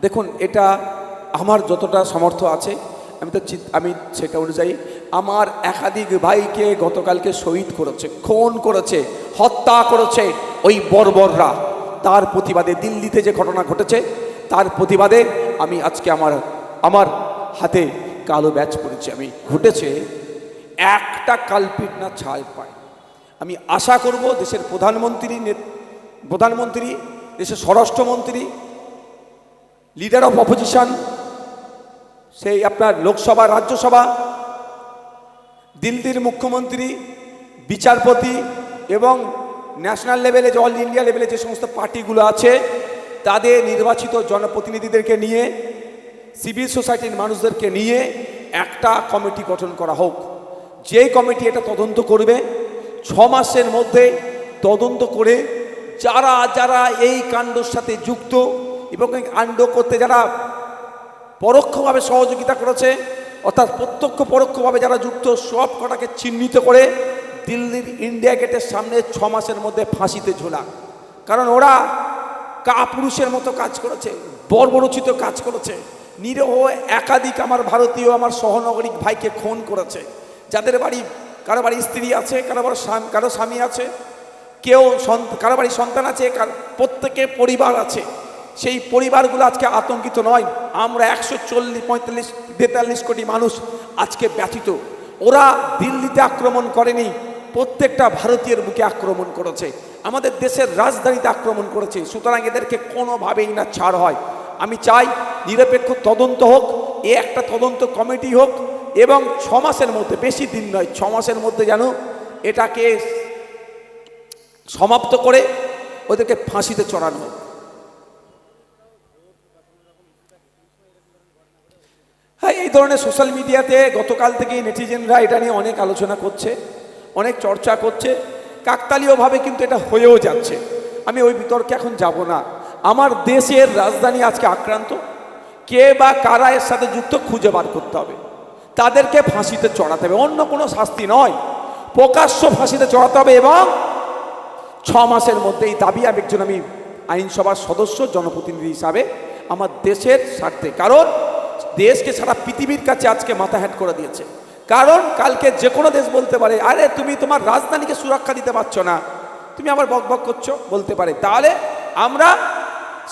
দেখুন, এটা আমার যতটা সামর্থ্য আছে, আমি তো আমি সেটা অনুযায়ী, আমার একাধিক ভাইকে গতকালকে শহীদ করেছে, খুন করেছে, হত্যা করেছে ওই বর্বররা। তার প্রতিবাদে দিল্লিতে যে ঘটনা ঘটেছে, তার প্রতিবাদে আমি আজকে আমার আমার হাতে কালো ব্যাচ পড়েছি আমি ঘটেছে, একটা কালপিট না ছায় পায়। আমি আশা করব দেশের প্রধানমন্ত্রী নেত- প্রধানমন্ত্রী, দেশের স্বরাষ্ট্রমন্ত্রী লিডার অফ অপোজিশন সেই আপনার লোকসভা, রাজ্যসভা, দিল্লির মুখ্যমন্ত্রী, বিচারপতি এবং ন্যাশনাল লেভেলে যে অল ইন্ডিয়া লেভেলে যে সমস্ত পার্টিগুলো আছে, তাদের নির্বাচিত জনপ্রতিনিধিদেরকে নিয়ে সিভিল সোসাইটির মানুষদেরকে নিয়ে একটা কমিটি গঠন করা হোক। যেই কমিটি এটা তদন্ত করবে, ছ মাসের মধ্যে তদন্ত করে যারা যারা এই কাণ্ডর সাথে যুক্ত এবং এই কাণ্ড করতে যারা পরোক্ষভাবে সহযোগিতা করেছে, অর্থাৎ প্রত্যক্ষ পরোক্ষভাবে যারা যুক্ত, সব কটাকে চিহ্নিত করে দিল্লির ইন্ডিয়া গেটের সামনে ছ মাসের মধ্যে ফাঁসিতে ঝোলা। কারণ ওরা কাপুরুষের মতো কাজ করেছে, বর্বরচিত কাজ করেছে। নিরহ, একাধিক আমার ভারতীয়, আমার সহনগরিক ভাইকে খুন করেছে। যাদের বাড়ি, কারও বাড়ি স্ত্রী আছে, কারও বাড়ি কারও স্বামী আছে, কেউ কারও বাড়ি সন্তান আছে প্রত্যেকে পরিবার আছে। সেই পরিবারগুলো আজকে আতঙ্কিত নয়। আমরা একশো চল্লিশ, পঁয়তাল্লিশ তেতাল্লিশ কোটি মানুষ আজকে ব্যথিত। ওরা দিল্লিতে আক্রমণ করেনি, প্রত্যেকটা ভারতীয়ের বুকে আক্রমণ করেছে। আমাদের দেশের রাজধানীতে আক্রমণ করেছে, সুতরাং এদেরকে কোনোভাবেই না ছাড় হয়। আমি চাই নিরপেক্ষ তদন্ত হোক, এ একটা তদন্ত কমিটি হোক, এবং ছ মাসের মধ্যে, বেশি দিন নয়, ছ মাসের মধ্যে যেন এটাকে সমাপ্ত করে ওদেরকে ফাঁসিতে চড়ানো হোক হ্যাঁ এই ধরনের সোশ্যাল মিডিয়াতে গতকাল থেকেই নেটিজেনরা এটা নিয়ে অনেক আলোচনা করছে, অনেক চর্চা করছে। কাকতালীয়ভাবে কিন্তু এটা হয়েও যাচ্ছে। আমি ওই বিতর্কে এখন যাব না। আমার দেশের রাজধানী আজকে আক্রান্ত। কে বা কারা এর সাথে যুক্ত খুঁজে বার করতে হবে। তাদেরকে ফাঁসিতে চড়াতে হবে। অন্য কোনো শাস্তি নয়। প্রকাশ্য ফাঁসিতে চড়াতে হবে এবং ছ মাসের মধ্যে এই দাবি আমি একজন আমি আইনসভার সদস্য, জনপ্রতিনিধি হিসাবে আমার দেশের স্বার্থে। কারণ দেশকে সারা পৃথিবীর কাছে আজকে মাথা হ্যাট করে দিয়েছে। কারণ কালকে যে কোনো দেশ বলতে পারে, আরে, তুমি তোমার রাজধানীকে সুরক্ষা দিতে পারছ না। তুমি আমার বক বক করছ, বলতে পারে। তাহলে আমরা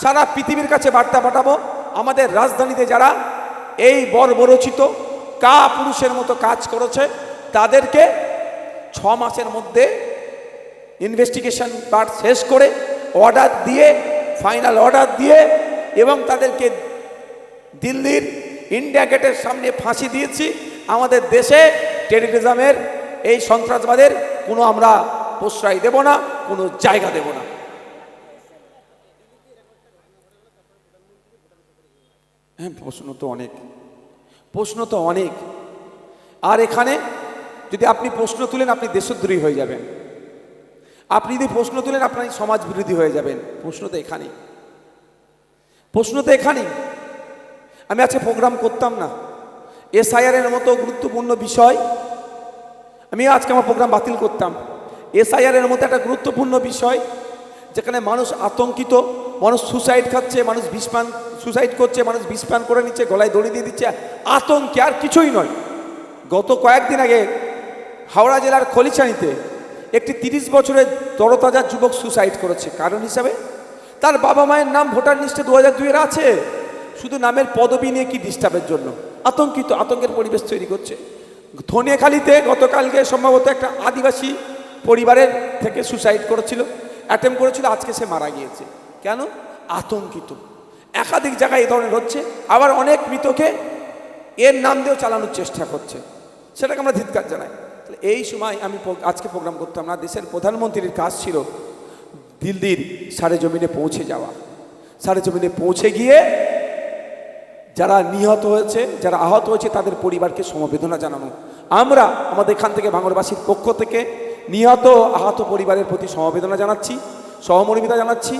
সারা পৃথিবীর কাছে বার্তা পাঠাবো, আমাদের রাজধানীতে যারা এই বর্বরচিত কা পুরুষের মতো কাজ করেছে, তাদেরকে ছ মাসের মধ্যে ইনভেস্টিগেশন পার্ট শেষ করে অর্ডার দিয়ে ফাইনাল অর্ডার দিয়ে এবং তাদেরকে দিল্লির ইন্ডিয়া গেটের সামনে ফাঁসি দিয়েছি। আমাদের দেশে টেররিজমের এই সন্ত্রাসবাদের কোনো আমরা প্রশ্রয় দেব না, কোনো জায়গা দেব না। হ্যাঁ প্রশ্ন তো অনেক। প্রশ্ন তো অনেক। আর এখানে যদি আপনি প্রশ্ন তুলেন, আপনি দেশদ্রোহী হয়ে যাবেন। আপনি যদি প্রশ্ন তুলেন, আপনার সমাজ বিরোধী হয়ে যাবেন। প্রশ্ন তো এখানেই। প্রশ্ন তো এখানেই। আমি আজকে প্রোগ্রাম করতাম না। এসআইআর এর মতো গুরুত্বপূর্ণ বিষয় আমি আজকে আমার প্রোগ্রাম বাতিল করতাম। এসআইআর এর মতো একটা গুরুত্বপূর্ণ বিষয় যেখানে মানুষ আতঙ্কিত, মানুষ সুসাইড খাচ্ছে, মানুষ বিষপান সুসাইড করছে, মানুষ বিষপান করে নিচ্ছে, গলায় দড়ি দিয়ে দিচ্ছে, আতঙ্কে আর কিছুই নয়। গত কয়েকদিন আগে হাওড়া জেলার খলিচানিতে একটি তিরিশ বছরের তরতাজা যুবক সুসাইড করেছে। কারণ হিসাবে তার বাবা মায়ের নাম ভোটার লিস্টে দু হাজার দুইয়ের আছে। শুধু নামের পদবি নিয়ে কি ডিস্টার্বের জন্য? আতঙ্কিত, আতঙ্কের পরিবেশ তৈরি করছে। ধনিয়াখালীতে গতকালকে সম্ভবত একটা আদিবাসী পরিবারের থেকে সুসাইড করেছিল অ্যাটেম্প করেছিল, আজকে সে মারা গিয়েছে। কেন? আতঙ্কিত। একাধিক জায়গায় এই ধরনের হচ্ছে, আবার অনেক মৃতকে এর নাম দিয়েও চালানোর চেষ্টা করছে। সেটাকে আমরা ধিৎকার জানাই। এই সময় আমি আজকে প্রোগ্রাম করতাম না, দেশের প্রধানমন্ত্রীর কাজ ছিল দিল্লির সারে জমিনে পৌঁছে যাওয়া। সারে জমিনে পৌঁছে গিয়ে যারা নিহত হয়েছে, যারা আহত হয়েছে, তাদের পরিবারকে সমবেদনা জানানো। আমরা আমাদের এখান থেকে ভাঙরবাসীর পক্ষ থেকে নিহত, আহত পরিবারের প্রতি সমবেদনা জানাচ্ছি, সহমর্মিতা জানাচ্ছি।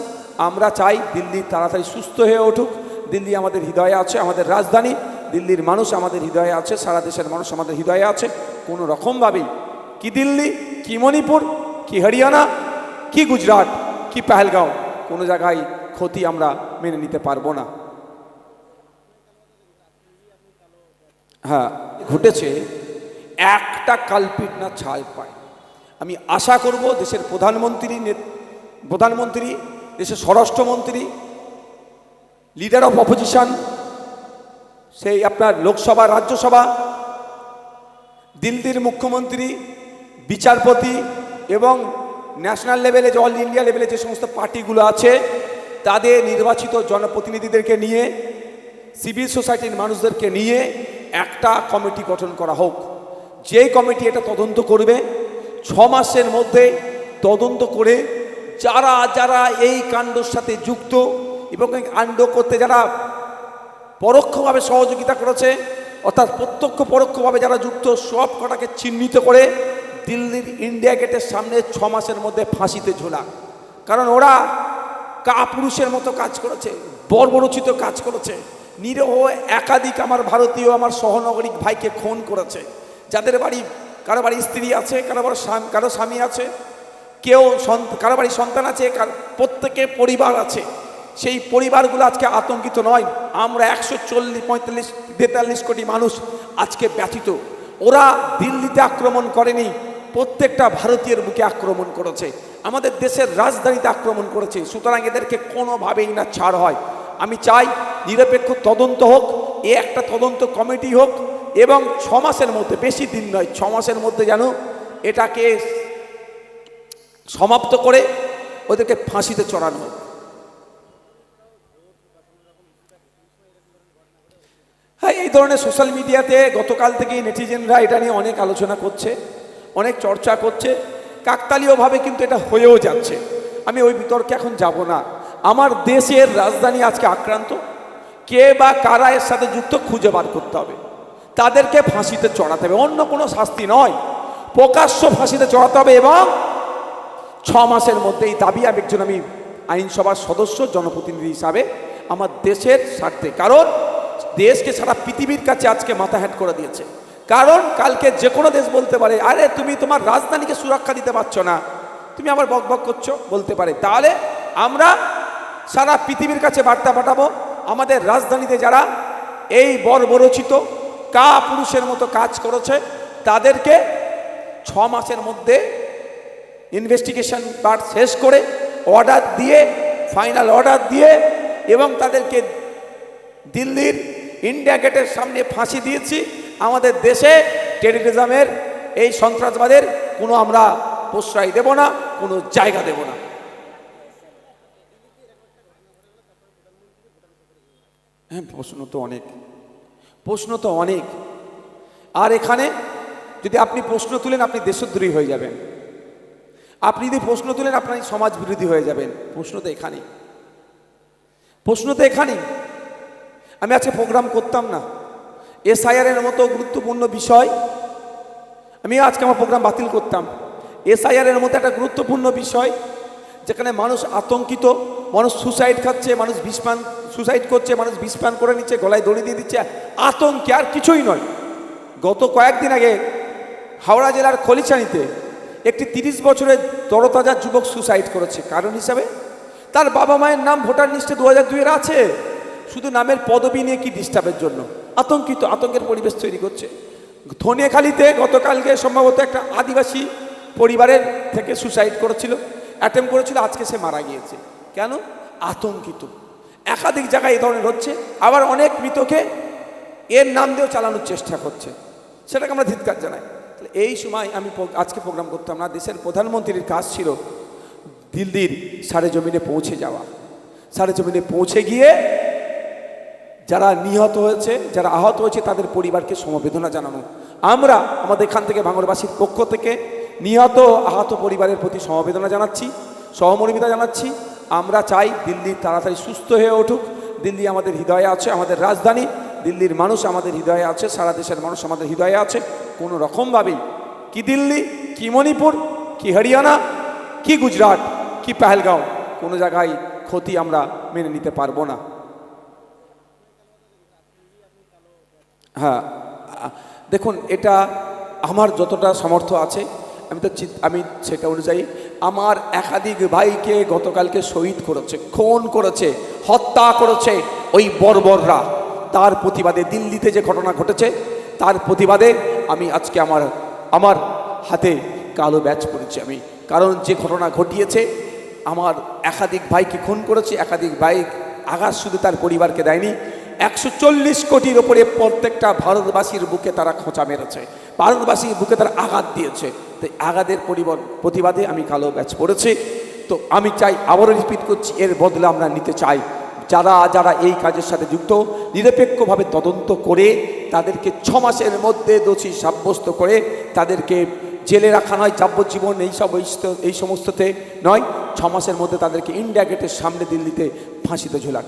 আমরা চাই দিল্লি তাড়াতাড়ি সুস্থ হয়ে উঠুক। দিল্লি আমাদের হৃদয়ে আছে, আমাদের রাজধানী। দিল্লির মানুষ আমাদের হৃদয়ে আছে, সারা দেশের মানুষ আমাদের হৃদয়ে আছে। কোনো রকমভাবেই কি দিল্লি, কি মণিপুর, কি হরিয়ানা, কি গুজরাট, কি পেহেলগাঁও, কোনো জায়গায় ক্ষতি আমরা মেনে নিতে পারব না। হ্যাঁ ঘটেছে, একটা কালপিট না ছাল পায়। আমি আশা করব দেশের প্রধানমন্ত্রী প্রধানমন্ত্রী, দেশের স্বরাষ্ট্রমন্ত্রী লিডার অফ অপোজিশন সেই আপনার লোকসভা, রাজ্যসভা, দিল্লির মুখ্যমন্ত্রী, বিচারপতি এবং ন্যাশনাল লেভেলে যে অল ইন্ডিয়া লেভেলে যে সমস্ত পার্টিগুলো আছে, তাদের নির্বাচিত জনপ্রতিনিধিদেরকে নিয়ে সিভিল সোসাইটির মানুষদেরকে নিয়ে একটা কমিটি গঠন করা হোক। যে কমিটি এটা তদন্ত করবে, ছ মাসের মধ্যে তদন্ত করে যারা যারা এই কাণ্ডর সাথে যুক্ত এবং এই কাণ্ড করতে যারা পরোক্ষভাবে সহযোগিতা করেছে, অর্থাৎ প্রত্যক্ষ পরোক্ষভাবে যারা যুক্ত, সব কটাকে চিহ্নিত করে দিল্লির ইন্ডিয়া গেটের সামনে ছ মাসের মধ্যে ফাঁসিতে ঝোলা। কারণ ওরা কাপুরুষের মতো কাজ করেছে, বর্বরচিত কাজ করেছে। নিরহ, একাধিক আমার ভারতীয়, আমার সহনগরিক ভাইকে খুন করেছে। যাদের বাড়ি, কারও বাড়ি স্ত্রী আছে, কারও বাড়ি কারও স্বামী আছে, কেউ কারও বাড়ি সন্তান আছে প্রত্যেকের পরিবার আছে। সেই পরিবারগুলো আজকে আতঙ্কিত নয়। আমরা একশো চল্লিশ, পঁয়তাল্লিশ, তেতাল্লিশ কোটি মানুষ আজকে ব্যথিত। ওরা দিল্লিতে আক্রমণ করেনি, প্রত্যেকটা ভারতীয়ের বুকে আক্রমণ করেছে। আমাদের দেশের রাজধানীতে আক্রমণ করেছে। সুতরাং এদেরকে কোনোভাবেই না ছাড় হয়। আমি চাই নিরপেক্ষ তদন্ত হোক, এ একটা তদন্ত কমিটি হোক, এবং ছ মাসের মধ্যে, বেশি দিন নয়, ছ মাসের মধ্যে যেন এটাকে সমাপ্ত করে ওদেরকে ফাঁসিতে চড়ানো হোক। হ্যাঁ এই ধরনের সোশ্যাল মিডিয়াতে গতকাল থেকেই নেটিজেনরা এটা নিয়ে অনেক আলোচনা করছে, অনেক চর্চা করছে। কাকতালীয়ভাবে কিন্তু এটা হয়েও যাচ্ছে। আমি ওই বিতর্কে এখন যাব না। আমার দেশের রাজধানী আজকে আক্রান্ত। কে বা কারা এর সাথে যুক্ত খুঁজে বার করতে হবে। তাদেরকে ফাঁসিতে চড়াতে হবে। অন্য কোনো শাস্তি নয়। প্রকাশ্য ফাঁসিতে চড়াতে হবে এবং ছ মাসের মধ্যে এই দাবি আমি একজন আমি আইনসভার সদস্য, জনপ্রতিনিধি হিসাবে আমার দেশের স্বার্থে। কারণ দেশকে সারা পৃথিবীর কাছে আজকে মাথা হ্যাট করে দিয়েছে। কারণ কালকে যে কোনো দেশ বলতে পারে, আরে তুমি তোমার রাজধানীকে সুরক্ষা দিতে পারছ না। তুমি আবার বক বক করছ, বলতে পারে। তাহলে আমরা সারা পৃথিবীর কাছে বার্তা পাঠাবো, আমাদের রাজধানীতে যারা এই বর্বরচিত কা পুরুষের মতো কাজ করেছে, তাদেরকে ছ মাসের মধ্যে ইনভেস্টিগেশন পার্ট শেষ করে অর্ডার দিয়ে ফাইনাল অর্ডার দিয়ে এবং তাদেরকে দিল্লির ইন্ডিয়া গেটের সামনে ফাঁসি দিয়েছি। আমাদের দেশে টেররিজমের এই সন্ত্রাসবাদের কোনো আমরা প্রশ্রয় দেব না, কোনো জায়গা দেব না। হ্যাঁ প্রশ্ন তো অনেক। প্রশ্ন তো অনেক। আর এখানে যদি আপনি প্রশ্ন তুলেন, আপনি দেশদ্রোহী হয়ে যাবেন। আপনি যদি প্রশ্ন তুলেন, আপনার সমাজ বিরোধী হয়ে যাবেন। প্রশ্ন তো এখানেই। প্রশ্ন তো এখানেই। আমি আজকে প্রোগ্রাম করতাম না। এসআইআর এর মতো গুরুত্বপূর্ণ বিষয় আমি আজকে আমার প্রোগ্রাম বাতিল করতাম। এসআইআর এর মতো একটা গুরুত্বপূর্ণ বিষয় যেখানে মানুষ আতঙ্কিত, মানুষ সুসাইড খাচ্ছে, মানুষ বিষপান সুসাইড করছে, মানুষ বিষপান করে নিচ্ছে, গলায় দড়ি দিয়ে দিচ্ছে, আতঙ্কে আর কিছুই নয়। গত কয়েকদিন আগে হাওড়া জেলার খলিছানিতে একটি তিরিশ বছরের তরতাজা যুবক সুসাইড করেছে। কারণ হিসাবে তার বাবা মায়ের নাম ভোটার লিস্টে দু হাজার দুইয়ের আছে। শুধু নামের পদবি নিয়ে কি ডিস্টার্বের জন্য? আতঙ্কিত, আতঙ্কের পরিবেশ তৈরি করছে। ধনিয়াখালীতে গতকালকে সম্ভবত একটা আদিবাসী পরিবারের থেকে সুসাইড করেছিল। অ্যাটেম্প করেছিল, আজকে সে মারা গিয়েছে। কেন? আতঙ্কিত। একাধিক জায়গায় এই ধরনের হচ্ছে। আবার অনেক মৃতকে এর নাম দিয়েও চালানোর চেষ্টা করছে। সেটাকে আমরা ধিৎকার জানাই। তাহলে এই সময় আমি আজকে প্রোগ্রাম করতাম না। দেশের প্রধানমন্ত্রীর কাজ ছিল দিল্লির সারে জমিনে পৌঁছে যাওয়া। সারে জমিনে পৌঁছে গিয়ে যারা নিহত হয়েছে, যারা আহত হয়েছে, তাদের পরিবারকে সমবেদনা জানানো। আমরা আমাদের এখান থেকে ভাঙরবাসীর পক্ষ থেকে নিহত আহত পরিবারের প্রতি সমবেদনা জানাচ্ছি, সহমর্মিতা জানাচ্ছি। আমরা চাই দিল্লি তাড়াতাড়ি সুস্থ হয়ে উঠুক। দিল্লি আমাদের হৃদয়ে আছে, আমাদের রাজধানী। দিল্লির মানুষ আমাদের হৃদয়ে আছে, সারা দেশের মানুষ আমাদের হৃদয়ে আছে। কোনো রকমভাবেই কি দিল্লি, কি মণিপুর, কি হরিয়ানা, কি গুজরাট, কি পেহেলগাঁও, কোনো জায়গায় ক্ষতি আমরা মেনে নিতে পারব না। হ্যাঁ দেখুন, এটা আমার যতটা সামর্থ্য আছে আমি তো আমি সেটা অনুযায়ী আমার একাধিক ভাইকে গতকালকে শহীদ করেছে, খুন করেছে, হত্যা করেছে ওই বর্বররা। তার প্রতিবাদে দিল্লিতে যে ঘটনা ঘটেছে, তার প্রতিবাদে আমি আজকে আমার আমার হাতে কালো ব্যাচ পড়েছি আমি। কারণ যে ঘটনা ঘটিয়েছে, আমার একাধিক ভাইকে খুন করেছে, একাধিক ভাই আঘাত শুধু তার পরিবারকে দেয়নি একশো চল্লিশ কোটির ওপরে প্রত্যেকটা ভারতবাসীর বুকে তারা খোঁচা মেরেছে। ভারতবাসীর বুকে তারা আঘাত দিয়েছে। তাই আঘাতের পরিবার, প্রতিবাদে আমি কালো ব্যাচ পড়েছি তো আমি চাই আবারও রিপিট করছি, এর বদলে আমরা নিতে চাই। যারা যারা এই কাজের সাথে যুক্ত, নিরপেক্ষভাবে তদন্ত করে, তাদেরকে ছ মাসের মধ্যে দোষী সাব্যস্ত করে, তাদেরকে জেলে রাখা নয়, যাবজ্জীবন এই সব এই সমস্ততে নয়, ছ মাসের মধ্যে তাদেরকে ইন্ডিয়া গেটের সামনে দিল্লিতে ফাঁসিতে ঝোলাক।